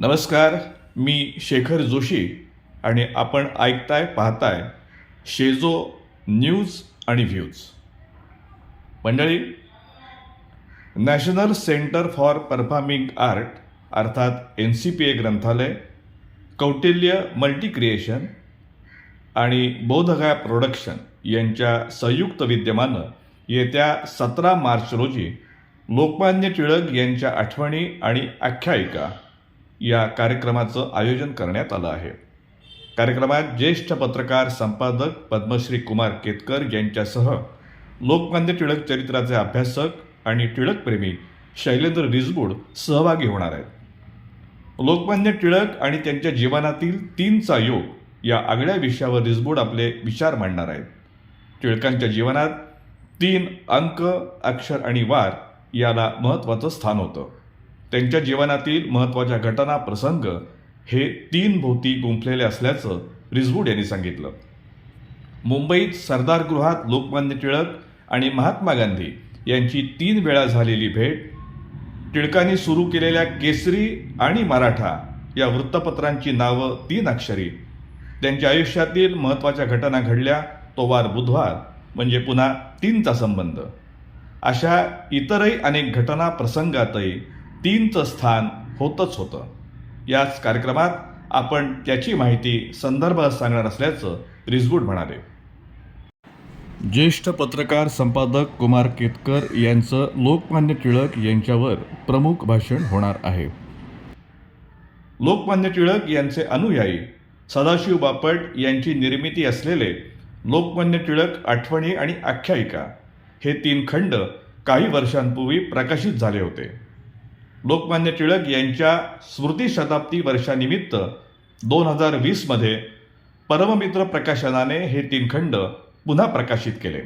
नमस्कार मी शेखर जोशी आणि आपण ऐकताय पाहताय शेजो न्यूज आणि व्ह्यूज. मंडळी national centre for performing art अर्थात एन सी पी ए ग्रंथालय कौटिल्य मल्टी क्रिएशन आणि बोधगया प्रोडक्शन यांच्या संयुक्त विद्यमानं येत्या सतरा मार्च रोजी लोकमान्य टिळक यांच्या आठवणी आणि आख्यायिका या कार्यक्रमाचं आयोजन करण्यात आलं आहे. कार्यक्रमात ज्येष्ठ पत्रकार संपादक पद्मश्री कुमार केतकर यांच्यासह लोकमान्य टिळक चरित्राचे अभ्यासक आणि टिळकप्रेमी शैलेंद्र रिजबूड सहभागी होणार आहेत. लोकमान्य टिळक आणि त्यांच्या जीवनातील तीनचा योग या आगळ्या विषयावर रिजबूड आपले विचार मांडणार आहेत. टिळकांच्या जीवनात तीन अंक अक्षर आणि वार याला महत्त्वाचं स्थान होतं. त्यांच्या जीवनातील महत्त्वाच्या घटना प्रसंग हे तीन भोवती गुंफलेले असल्याचं रिजवूड यांनी सांगितलं. मुंबईत सरदार गृहात लोकमान्य टिळक आणि महात्मा गांधी यांची तीन वेळा झालेली भेट टिळकांनी सुरू केलेल्या केसरी आणि मराठा या वृत्तपत्रांची नावं तीन अक्षरी. त्यांच्या आयुष्यातील महत्त्वाच्या घटना घडल्या तो वार बुधवार म्हणजे पुन्हा तीनचा संबंध. अशा इतरही अनेक घटना प्रसंगातही तीनचं स्थान होतच होतं. याच कार्यक्रमात आपण त्याची माहिती संदर्भ सांगणार असल्याचं रिजगुड म्हणाले. ज्येष्ठ पत्रकार संपादक कुमार केतकर यांचं लोकमान्य टिळक यांच्यावर प्रमुख भाषण होणार आहे. लोकमान्य टिळक यांचे अनुयायी सदाशिव बापट यांची निर्मिती असलेले लोकमान्य टिळक आठवणी आणि आख्यायिका हे तीन खंड काही वर्षांपूर्वी प्रकाशित झाले होते. लोकमान्य टिळक यांच्या स्मृती शताब्दी वर्षानिमित्त दोन हजार वीसमध्ये परममित्र प्रकाशनाने हे तीन खंड पुन्हा प्रकाशित केले.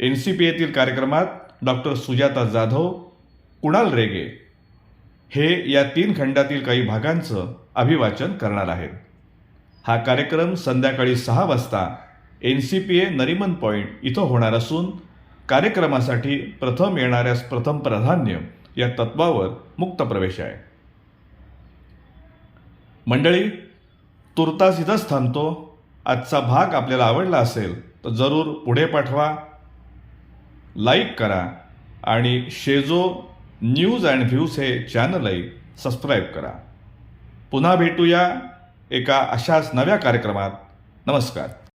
एन सी पी एतील कार्यक्रमात डॉक्टर सुजाता जाधव कुणाल रेगे हे या तीन खंडातील काही भागांचं अभिवाचन करणार आहेत. हा कार्यक्रम संध्याकाळी सहा वाजता N C P A Nariman point इथं होणार असून कार्यक्रमासाठी प्रथम येणाऱ्यास प्रथम प्राधान्य या तत्वावर मुक्त प्रवेश आहे. मंडळी तुर्तास इथंच थांबतो. आजचा भाग आपल्याला आवडला असेल तर जरूर पुढे पाठवा. लाईक करा आणि शेजो न्यूज अँड व्ह्यूज हे चॅनलही सबस्क्राईब करा. पुन्हा भेटूया एका अशाच नव्या कार्यक्रमात. नमस्कार.